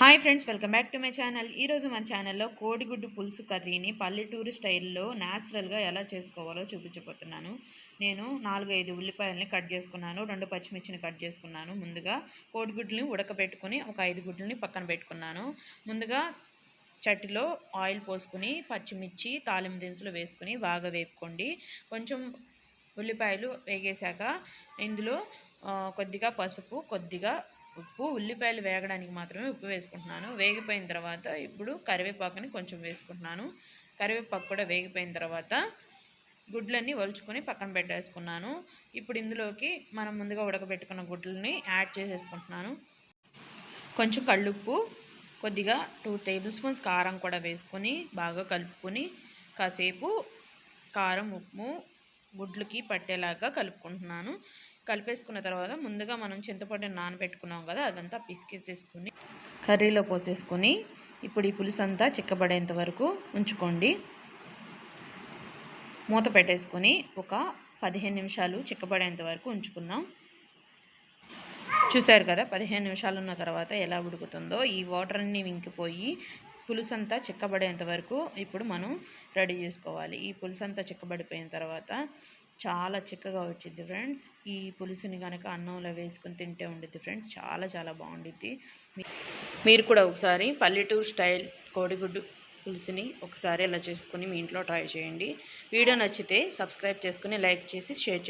Hi friends welcome back to my channel. ఈరోజు మన ఛానల్లో కోడిగుడ్డు పులుసు కర్రీని పల్లెటూరు స్టైల్లో న్యాచురల్గా ఎలా చేసుకోవాలో చూపించబోతున్నాను. నేను నాలుగు ఐదు ఉల్లిపాయలని కట్ చేసుకున్నాను రెండు పచ్చిమిర్చిని కట్ చేసుకున్నాను. ముందుగా కోడిగుడ్లని ఉడకబెట్టుకుని ఒక ఐదు గుడ్లని పక్కన పెట్టుకున్నాను. ముందుగా చట్టిలో ఆయిల్ పోసుకుని పచ్చిమిర్చి తాలింపు దినుసులు వేసుకుని బాగా వేపుకోండి. కొంచెం ఉల్లిపాయలు వేగేశాక ఇందులో కొద్దిగా పసుపు కొద్దిగా ఉప్పు ఉల్లిపాయలు వేగడానికి మాత్రమే ఉప్పు వేసుకుంటున్నాను. వేగిపోయిన తర్వాత ఇప్పుడు కరివేపాకుని కొంచెం వేసుకుంటున్నాను. కరివేపాకు కూడా వేగిపోయిన తర్వాత గుడ్లన్నీ ఒలుచుకొని పక్కన పెట్టేసుకున్నాను. ఇప్పుడు ఇందులోకి మనం ముందుగా ఉడకబెట్టుకున్న గుడ్లని యాడ్ చేసేసుకుంటున్నాను. కొంచెం కళ్ళుప్పు కొద్దిగా టూ టేబుల్ స్పూన్స్ కారం కూడా వేసుకొని బాగా కలుపుకొని కాసేపు కారం ఉప్పు గుడ్లకి పట్టేలాగా కలుపుకుంటున్నాను. కలిపేసుకున్న తర్వాత ముందుగా మనం చింతపండు నానబెట్టుకున్నాం కదా అదంతా పిసికేసేసుకుని కర్రీలో పోసేసుకొని ఇప్పుడు ఈ పులుసు అంతా చిక్కబడేంత వరకు ఉంచుకోండి. మూత పెట్టేసుకొని ఒక పదిహేను నిమిషాలు చిక్కబడేంత వరకు ఉంచుకున్నాం చూసారు కదా పదిహేను నిమిషాలు ఉన్న తర్వాత ఎలా ఉడుకుతుందో ఈ వాటర్ అన్నీ వింకిపోయి పులుసు అంతా చిక్కబడేంత వరకు ఇప్పుడు మనం రెడీ చేసుకోవాలి. ఈ పులుసు అంతా చిక్కబడిపోయిన తర్వాత చాలా చిక్కగా వచ్చింది ఫ్రెండ్స్. ఈ పులుసుని కనుక అన్నంలో వేసుకుని తింటే ఉండిద్ది ఫ్రెండ్స్. చాలా చాలా బాగుండిద్ది. మీరు కూడా ఒకసారి పల్లెటూరు స్టైల్ కోడిగుడ్డు పులుసుని ఒకసారి ఇలా చేసుకుని మీ ఇంట్లో ట్రై చేయండి. వీడియో నచ్చితే సబ్స్క్రైబ్ చేసుకుని లైక్ చేసి షేర్ చేయండి.